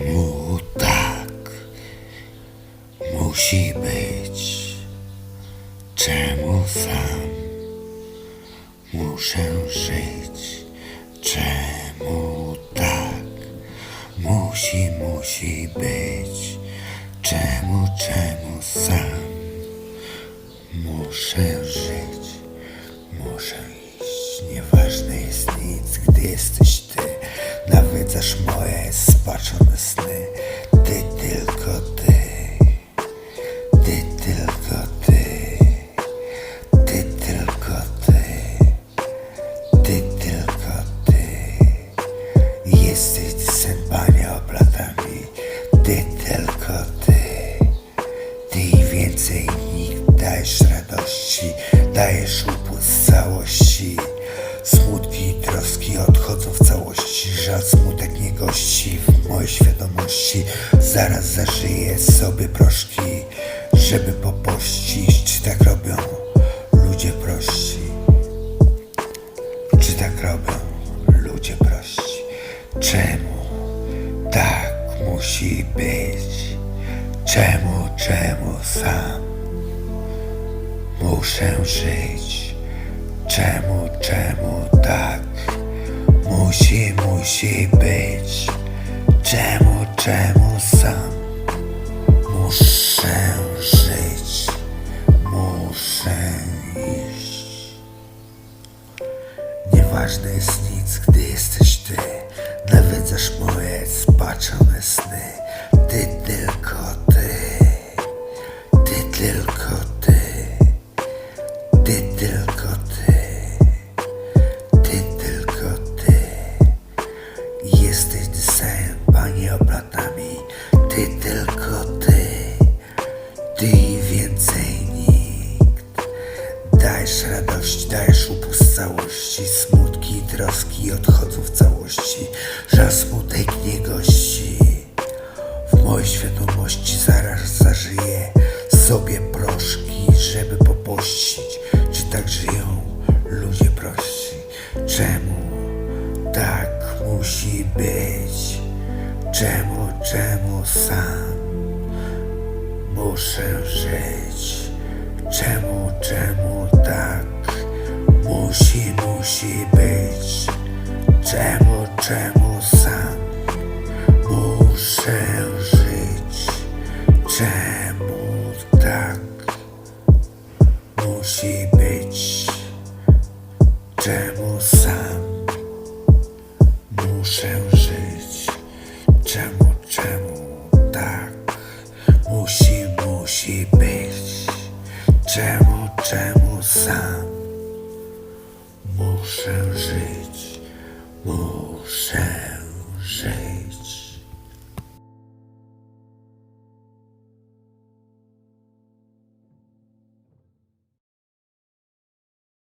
Czemu tak musi być? Czemu sam muszę żyć? Czemu tak musi, musi być? Czemu, czemu sam muszę żyć? Muszę iść, nieważne jest nic, gdy jesteś. Nawiedzasz moje spaczone sny. Ty tylko ty. Ty tylko ty. Ty tylko ty. Ty tylko ty. Jesteś zębania oplatami. Ty tylko ty. Ty i więcej nikt dajesz radości, dajesz upływ całości. Smutki żal smutek nie gości w mojej świadomości. Zaraz zażyję sobie proszki, żeby popościć. Czy tak robią ludzie prości? Czy tak robią ludzie prości? Czemu tak musi być? Czemu, czemu sam muszę żyć? Czemu, czemu tak musi, musi być? Czemu, czemu sam muszę żyć? Muszę iść. Nieważne jest nic, gdy jesteś ty. Nawiedzasz moje spaczone sny. Ty tylko oplatami. Ty tylko ty. Ty i więcej nikt. Dajesz radość, dajesz upust całości Smutki i troski odchodzą w całości Żal smutek nie gości W mojej świadomości zaraz zażyję Sobie proszki, żeby popościć Czy tak żyją ludzie prości? Czemu tak musi być? Czemu, czemu sam? Muszę żyć. Czemu, czemu tak musi, musi być? Czemu, czemu sam muszę żyć? Czemu tak musi być? Czemu sam muszę żyć? Czemu, czemu tak musi, musi być? Czemu, czemu sam muszę żyć?